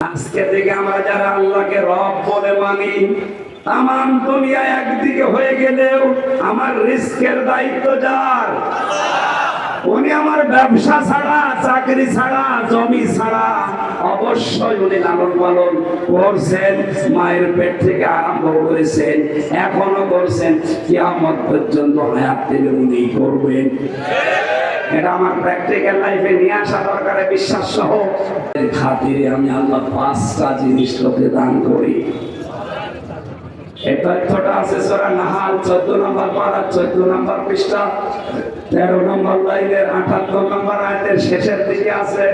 আজকে থেকে আমরা যারা আল্লাহকে রব বলে মানি আমার দুনিয়া একদিকে হয়ে গেলেও আমার রিস্কের দায়িত্ব যার? উনি আমার ব্যবসা ছাড়া, চাকরি ছাড়া, জমি ছাড়া, অবশ্যই উনি লালন পালন করছেন, মায়ের পেট থেকে আরম্ভ করেছেন, এখনও করছেন, কিয়ামত পর্যন্ত হায়াত থেকে উনি করবেন। এটা আমার প্র্যাকটিক্যাল লাইফে নিয়ে আসা দরকারে বিশ্বাস সহ এর খাতিরে আমি আল্লাহ পাঁচটা জিনিস তোকে দান করি এই তথ্যটা আছে সোরা নাহাল চোদ্দ নম্বর পারা চোদ্দ নম্বর পৃষ্ঠা তেরো নম্বর লাইনের আঠাত্তর নম্বর আয়তের শেষের দিকে আছে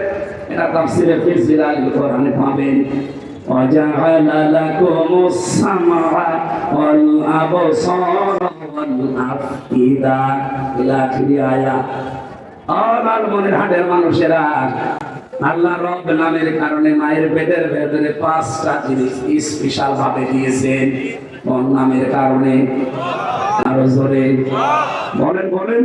এটা তাফসিরে ফিজিল আল কোরআনে পাবেন وجعل لكم السمع والأبصار والأفئدة إلى آخر آية হাটের মানুষেরা, আল্লাহ রব নামের কারণে মায়ের পেটের ভেতরে পাঁচটা জিনিস স্পেশাল ভাবে দিয়েছেন। কোন নামের কারণে? আরও জোরে। বলেন বলেন।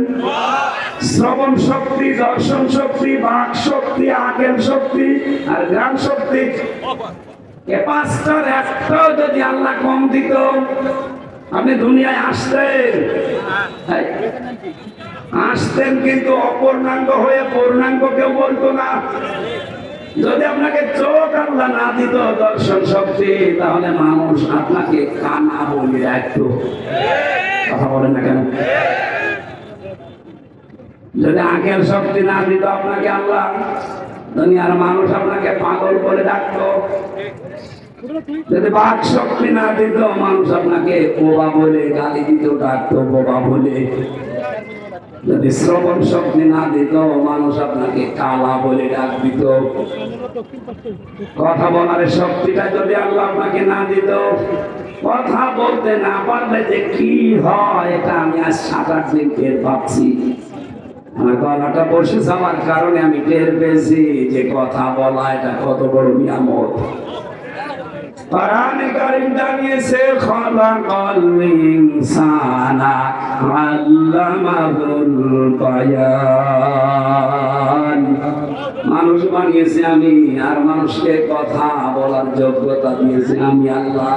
শ্রবণ শক্তি, দর্শন শক্তি, বাক শক্তি আকেল শক্তি আর জ্ঞান শক্তি। এ পাঁচটার একটাও যদি আল্লাহ কম দিত, আপনি দুনিয়ায় আসতেন। আসতেন কিন্তু অপূর্ণাঙ্গ হয়ে পূর্ণাঙ্গ কেউ বলতো না। যদি আপনাকে চোখ আল্লাহ না দিত দর্শন শক্তি, তাহলে মানুষ আপনাকে কানা বলে রাখতো। কথা বলেন না কেন? যদি আখের শক্তি না দিত আপনাকে আল্লাহ, দুনিয়ার মানুষ আপনাকে পাগল বলে ডাকতো। যদি বাক শক্তি না দিত, মানুষ আপনাকে বোবা বলে, গালি দিত ডাকতো, বোবা বলে। যদি শ্রবণ শক্তি না দিত, মানুষ আপনাকে কালা বলে ডাক দিত। কথা বলার শক্তিটা যদি আল্লাহ আপনাকে না দিত, কথা বলতে না পারলে যে কি হয়, এটা আমি আজ সাত আট দিন টের পাচ্ছি। আমার গলাটা বসে যাওয়ার কারণে আমি টের পেয়েছি যে কথা বলা এটা কত বড় নিয়ামত। কোরআনে কারীম জানিয়েছে, খলাকাল ইনসানা আল্লামাহুল বায়ান। মানুষ বানিয়েছে আমি, আর মানুষকে কথা বলার যোগ্যতা দিয়েছে আমি আল্লাহ।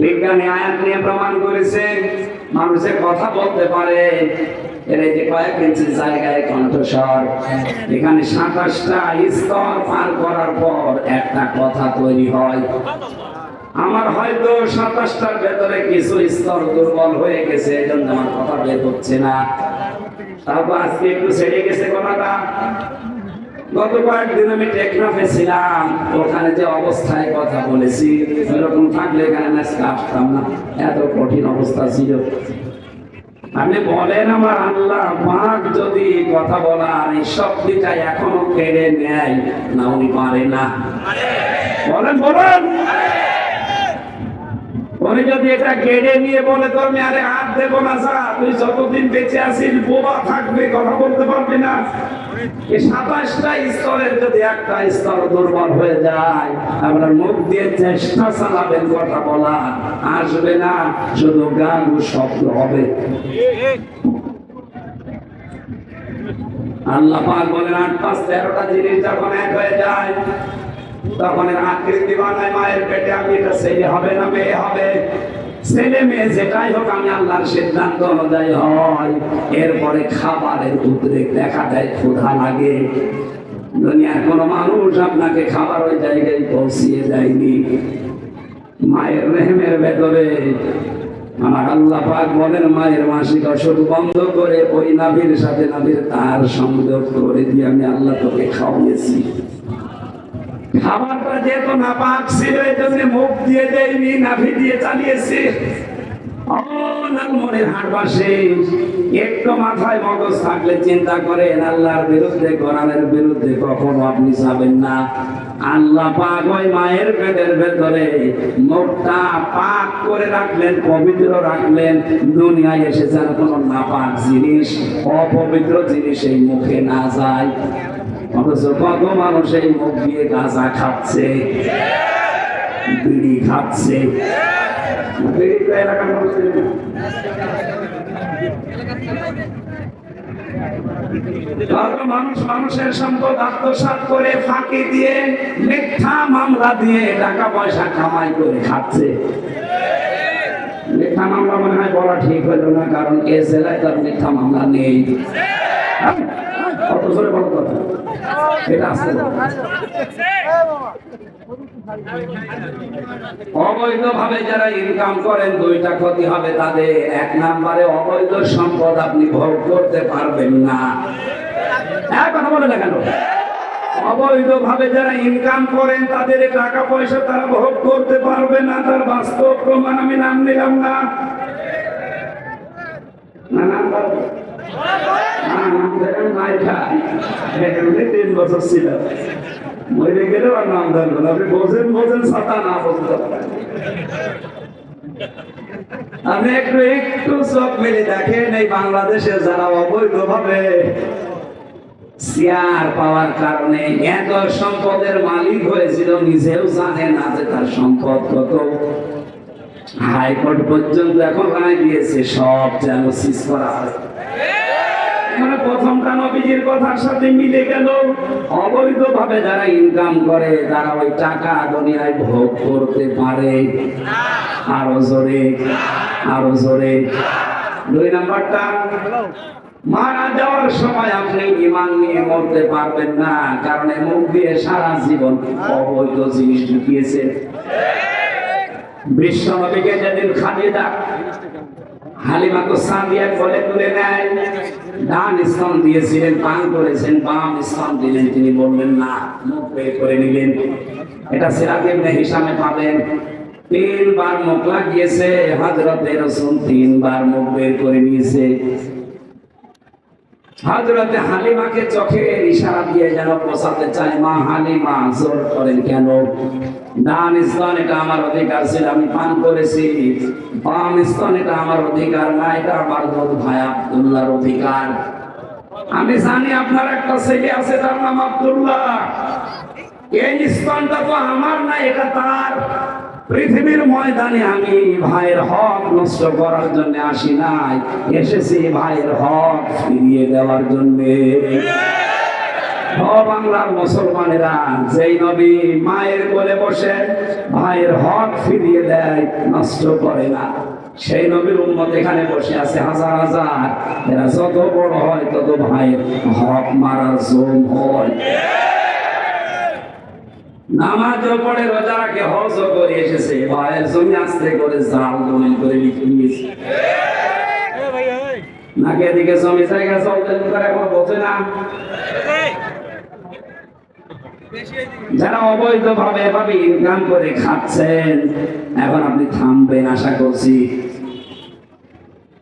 বিজ্ঞানী আয়াত নিয়ে প্রমাণ করেছে মানুষের কথা বলতে পারে। এখানে সাতাশটা স্তর করার পর একটা কথা তৈরি হয়। আমার হয়তো সাতাশটার ভেতরে কিছু স্তর দুর্বল হয়ে গেছে আমার কথা হচ্ছে না। তারপর আজকে একটু ছেড়ে গেছে কথাটা। গত কয়েকদিন আমি টেকনাফে ছিলাম। ওখানে যে অবস্থায় কথা বলেছি ওইরকম থাকলে এখানে আজকে আসতাম না। এত কঠিন অবস্থা ছিল। আপনি বলেন আমার আল্লাহ মাঘ যদি কথা বলার এই শক্তিটা এখনও কেড়ে নেয়, না উনি পারে না। বলেন বলেন। উনি যদি এটা কেড়ে নিয়ে বলে তো আমি আরে হাত দেবো না যা, তুই যতদিন বেঁচে আছিস, বোবা থাকবে, কথা বলতে পারবি না। সাতাশটা স্তরের যদি একটা স্তর দুর্বল হয়ে যায় আপনার মুখ দিয়ে চেষ্টা চালাবেন কথা বলা আসবে না, শুধু গান শব্দ হবে। আল্লাহ পাক বলেন, আট পাঁচ তেরোটা জিনিস যখন এক হয়ে যায় তখন আকৃতি বানায়, মায়ের পেটে আমি এটা ছেলে হবে না, মেয়ে হবে। ছেলে, মেয়ে যেটাই হোক, আমি আল্লাহর সিদ্ধান্ত অনুযায়ী হয়। এরপরে খাবারের উদ্রেক দেখা দেয়, ক্ষুধা লাগে। দুনিয়ার কোনো মানুষ আপনাকে খাবার ওই জায়গায় পৌঁছিয়ে দেয়নি। মায়ের রেহেমের ভেতরে আমার আল্লাহ পাক বলেন, মায়ের মাসিক অসুখ বন্ধ করে ওই নাভির সাথে নাভির তার সংযোগ করে দিয়ে আমি আল্লাহ তোকে খাওয়াইয়েছি। খাবারটা যেহেতু না এই জন্য মুখ দিয়ে দেয়নি, নাভি দিয়ে চালিয়েছি। আপনি না। আল্লাহ পাক মায়ের ভেতরে করে রাখলেন, পবিত্র রাখলেন। দুনিয়ায় এসে যেন কোনো নাপাক জিনিস, অপবিত্র জিনিস এই মুখে না যায়। অথচ কত মানুষ এই মুখ দিয়ে গাঁজা খাচ্ছে, বিড়ি খাচ্ছে। বিড়ি মানুষের মানুষ মানুষের সম্পদ আত্মসাৎ করে ফাঁকি দিয়ে মিথ্যা মামলা দিয়ে টাকা পয়সা কামাই করে খাচ্ছে। মিথ্যা মামলা মনে হয় বলা ঠিক হলো না, কারণ এ জেলায় তার মিথ্যা মামলা নেই। কত জোরে বলো কথা অবৈধভাবে যারা ইনকাম করেন, দুইটা ক্ষতি হবে তাদের। এক নম্বরে অবৈধ সম্পদ আপনি ভোগ করতে পারবেন না। হ্যাঁ কথা বলে না কেন? অবৈধভাবে যারা ইনকাম করেন, তাদের টাকা পয়সা তারা ভোগ করতে পারবে না। তার বাস্তব প্রমাণ আমি নাম নিলাম না। না না একটু একটু চোখ দেখেন এই বাংলাদেশে যারা শেয়ার পাওয়ার কারণে এত সম্পদের মালিক হয়েছিল, নিজেও জানে না যে তার সম্পদ কত। হাইকোর্ট পর্যন্ত এখন রায় দিয়েছে, সব যেন সিজ করা হয়। মানে প্রথমটা নবীজির কথার সাথে মিলে গেল। অবৈধ ভাবে যারা ইনকাম করে, তারা ওই টাকা দুনিয়ায় ভোগ করতে পারে। আরও জোরে আরও জোরে। দুই নাম্বারটা, মারা যাওয়ার সময় আপনি ইমান নিয়ে মরতে পারবেন না, কারণ মুখ দিয়ে সারা জীবন অবৈধ জিনিস ঢুকিয়েছে বিশ্ব নবীকে যেদিন খাদিজা হালিমা তো সাদিয়া কোলে তুলে নেয়। ডান স্তন দিয়েছিলেন, পান করেছেন, বাম স্তন দিলেন। তিনি বললেন, না, মুখ বের করে নিলেন। এটা সেরাকে ইবনে হিসামে পাবেন। তিনবার মুখ লাগিয়েছে হাজরতের রাসূল তিনবার মুখ বের করে নিয়েছে। হযরতে হালিমাকে চোখের ইশারা দিয়ে যেন পোষাতে চায়, মা হালিমা, জোর করেন কেন? ডান স্তন, এটা আমার অধিকার ছিল, আমি পান করেছি। বাম স্তন, এটা আমার অধিকার না, এটা আমার দুধ ভাই আব্দুল্লাহর অধিকার। আমি জানি আপনার একটা ছেলে আছে, তার নাম আব্দুল্লাহ। এই স্তনটা তো আমার না, এটা তার। পৃথিবীর ময়দানে আমি ভাইয়ের হক নষ্ট করার জন্য আসি নাই। এসেছি ভাইয়ের হক ফিরিয়ে দেওয়ার জন্য। বাংলার মুসলমানেরা, যেই নবী মায়ের কোলে বসে ভাইয়ের হক ফিরিয়ে দেয়, নষ্ট করে না। সেই নবীর উম্মত এখানে বসে আছে হাজার হাজার। এরা যত বড় হয় তত ভাইয়ের হক মারা জোম হয়। নামাজও পড়ে রোজা রাখে করে এসেছে। আস্তে করে জাল করে লিখে নিয়েছে। নাকি এদিকে জমি জায়গা করে, এখন না। যারা অবৈধ ভাবে এভাবে ইনকাম করে খাচ্ছেন, এখন আপনি থামবেন আশা করছি।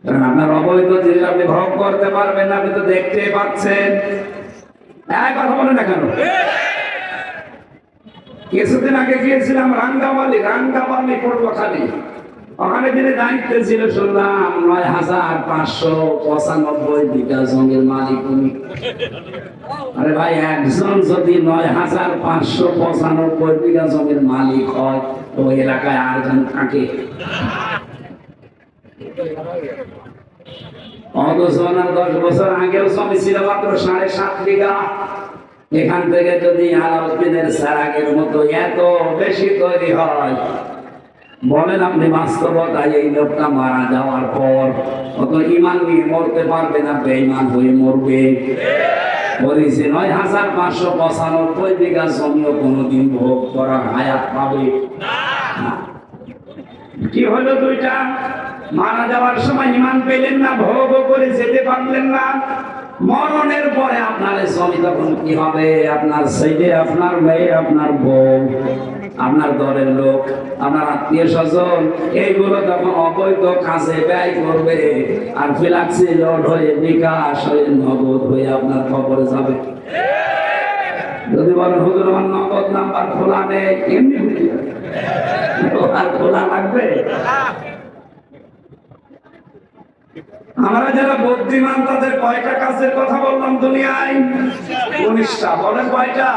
কারণ আপনার অবৈধ জিনিস আপনি ভোগ করতে পারবেন আপনি তো দেখতে পাচ্ছেন। এক কথা বলে না কেন? কিছুদিন আগে গিয়েছিলাম রাঙ্গাবালি রাঙ্গাবালি পটুয়াখালী ওখানে যিনি দায়িত্বে ছিল, শুনলাম নয় হাজার পাঁচশো পঁচানব্বই জমির মালিক উনি। আরে ভাই, একজন যদি নয় হাজার পাঁচশো পঁচানব্বই বিঘা জমির মালিক হয়, তো এলাকায় আরেকজন থাকে? অথচ দশ বছর আগেও জমি ছিল মাত্র সাড়ে সাত বিঘা। এখান থেকে যদি আলাউদ্দিনের সারাগের মতো এত বেশি তৈরি হয়, বলেন আপনি বাস্তবতায় এই লোকটা মারা যাওয়ার পর অত ইমান নিয়ে মরতে পারবে না, বেঈমান হয়ে মরবে। নয় হাজার পাঁচশো পঁচানব্বই বিঘা জমিও কোনোদিন ভোগ করার হায়াত পাবে কি হলো দুইটা? মারা যাওয়ার সময় ইমান পেলেন না ভোগ করে যেতে পারলেন না। মরণের পরে আপনার জমি তখন কি হবে? আপনার ছেলে, আপনার মেয়ে, আপনার বউ, আপনার দলের লোক, আপনার আত্মীয় স্বজন, এইগুলো তখন অবৈধ কাজে ব্যয় করবে। আর ফিলাক্সি লোড হয়ে বিকাশ হয়ে, নগদ হয়ে আপনার খবরে যাবে। যদি বলেন, হুজুর, আমার নগদ নাম্বার খোলা নেই। এমনি আর খোলা লাগবে? আমরা যারা বুদ্ধিমান, তাদের কয়টা কাজের কথা বললাম দুনিয়ায়? উনিশটা। বলেন কয়টা?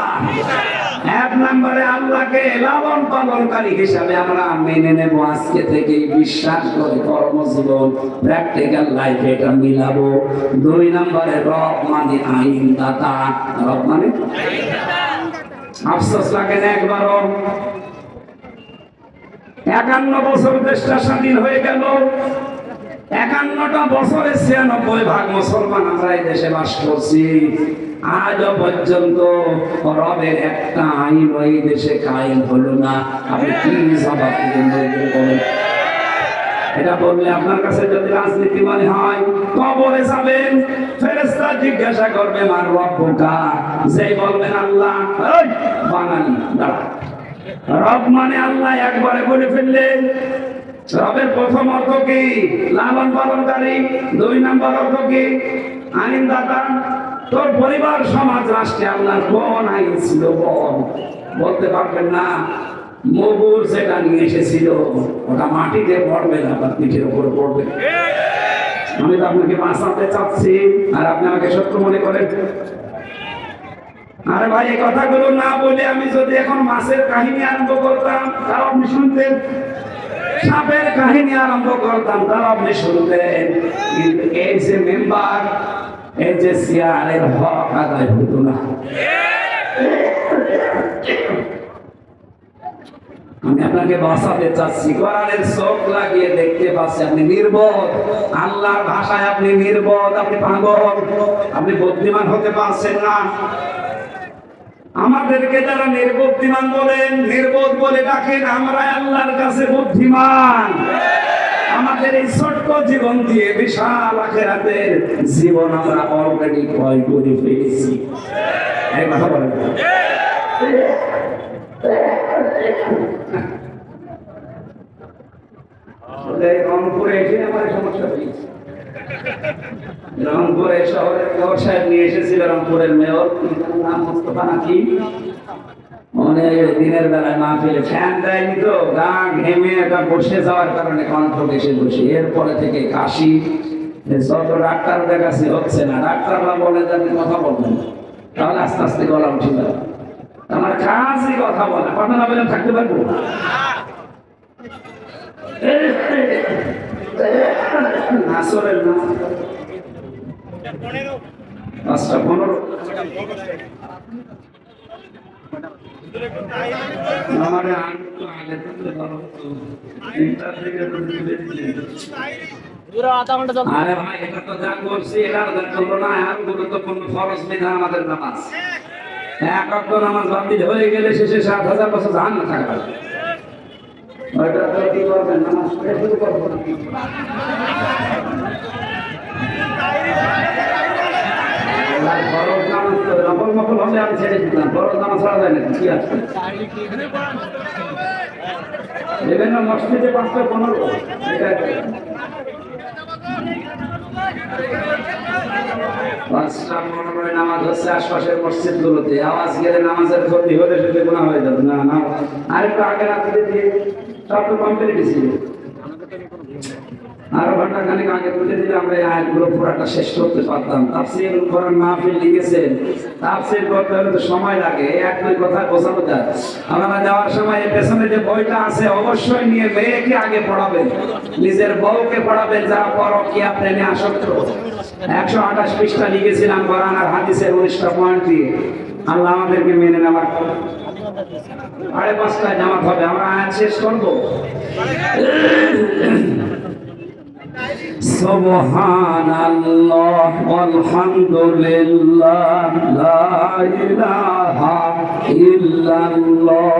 এক নম্বরে আল্লাহকে লালন পালনকারী হিসাবে আমরা মেনে নেব। আজকে থেকে বিশ্বাস করে কর্মজীবন প্র্যাকটিক্যাল লাইফে এটা মিলাবো। দুই নম্বরে রব মানে আইন রব মানে? আফসোস একবারও? একান্ন বছর দেশটা স্বাধীন হয়ে গেল। একান্নটা বছরে ছিয়ানব্বই ভাগ মুসলমান আমরা এই দেশে বাস করছি। আজও পর্যন্ত রবের একটা আইন ওই দেশে কায়েম হলো না। আপনি কি? এটা বললে আপনার কাছে যদি রাজনীতি মনে হয়, কবরে যাবেন, ফেরেশতা জিজ্ঞাসা করবে, মার রব্বুকা যেই বলবেন, আল্লাহ বাঙালি দাঁড়া রব মানে আল্লাহ একবারে বলে ফেললেন। রবের প্রথম অর্থ কি? লালন পালনকারী। দুই নম্বর অর্থ কি? আইনদাতা। তোর পরিবার, সমাজ, রাষ্ট্রে আল্লাহর কোন আইন ছিল বল? বলতে পারবেন না। মগুর সেটা নিয়ে এসেছিল। ওটা মাটিতে পড়বে না, আবার পিঠের উপর পড়বে। আমি তো আপনাকে বাঁচাতে চাচ্ছি, আর আপনি আমাকে সত্য মনে করেন। আরে ভাই, এই কথাগুলো না বলে আমি যদি এখন মাছের কাহিনী আরম্ভ করতাম, তাও আপনি শুনতেন। সাপের কাহিনী আরম্ভ করতাম তাও আপনি শুনতেন কিন্তু এই যে মেম্বার, এই যে চেয়ারের হক আদায় হতো না। আমি আপনাকে বাঁচাতে চাচ্ছি। কোরআনের চোখ লাগিয়ে দেখতে পাচ্ছি, আপনি নির্বোধ। আল্লাহর ভাষায় আপনি নির্বোধ, আপনি পাগল। আপনি বুদ্ধিমান হতে পারছেন না। আমাদেরকে যারা নির্বুদ্ধিমান বলেন, নির্বোধ বলে ডাকেন আমরা আল্লাহর কাছে বুদ্ধিমান। আমাদের এই ছোট্ট জীবন দিয়ে বিশাল আখেরাতের জীবন আমরা অলরেডি ক্রয় করে ফেলেছি। এই কথা বলেন। এসে আমার সমস্যা হয়েছে। রংপুরে শহরের মেয়র সাহেব নিয়ে এসেছিল রংপুরের মেয়র। নাম মোস্তফা নাকি মনে দিনের বেলায় না ফেলে ফ্যান দেয়নি তো, গা ঘেমে একটা বসে যাওয়ার কারণে কণ্ঠ এসে বসে। এরপরে থেকে কাশি। যত ডাক্তার দেখাচ্ছি হচ্ছে না। ডাক্তাররা বলে যে কথা বলবেন তাহলে আস্তে আস্তে গলা উঠে আমার কাজই কথা বলে। কথা না বলে থাকতে পারব? আসরের না পাঁচটা পনেরো। আমার আনন্দ আগে থাকলে ভালো হতো। তিনটার দিকে তো দিবে দিলে। আরে ভাই এটা তো যা করছি এটা জন্য না। আর গুরুত্বপূর্ণ ফরজ বিধান আমাদের নামাজ। এক অক্ট নামাজ বাতিল হয়ে গেলে শেষে সাত হাজার বছর জাহান না থাকা ওইটা কি করবেন হলে আমি ছেড়ে না কি বিভিন্ন মসজিদে পাঁচটা নামাজ হচ্ছে আশপাশের মসজিদ গুলোতে আওয়াজ গেলে নামাজের ক্ষতি হলে সেটা গুণা হয়ে যাবে না না আরেকটু আগে রাত্রে দিয়ে আরও ঘণ্টা খানিক আগে তুলে দিলে আমরা এই পুরাটা শেষ করতে পারতাম। কোরআন মাহফিল লিখেছেন। করতে হলে তো সময় লাগে এই এক দুই কথা বোঝানো যায়। যাওয়ার সময় এর পেছনে যে বইটা আছে, অবশ্যই নিয়ে মেয়েকে আগে পড়াবেন। নিজের বউকে পড়াবেন যারা পরকিয়া প্রেমে আসক্ত? একশো আঠাশ পৃষ্ঠা লিখেছিলাম কোরআন আর হাদিসের উনিশটা পয়েন্ট দিয়ে। আল্লাহ আমাদেরকে মেনে নেওয়ার সাড়ে পাঁচটায় জামাত হবে আমরা আয়াত শেষ করবো سبحان الله والحمد لله لا إله إلا الله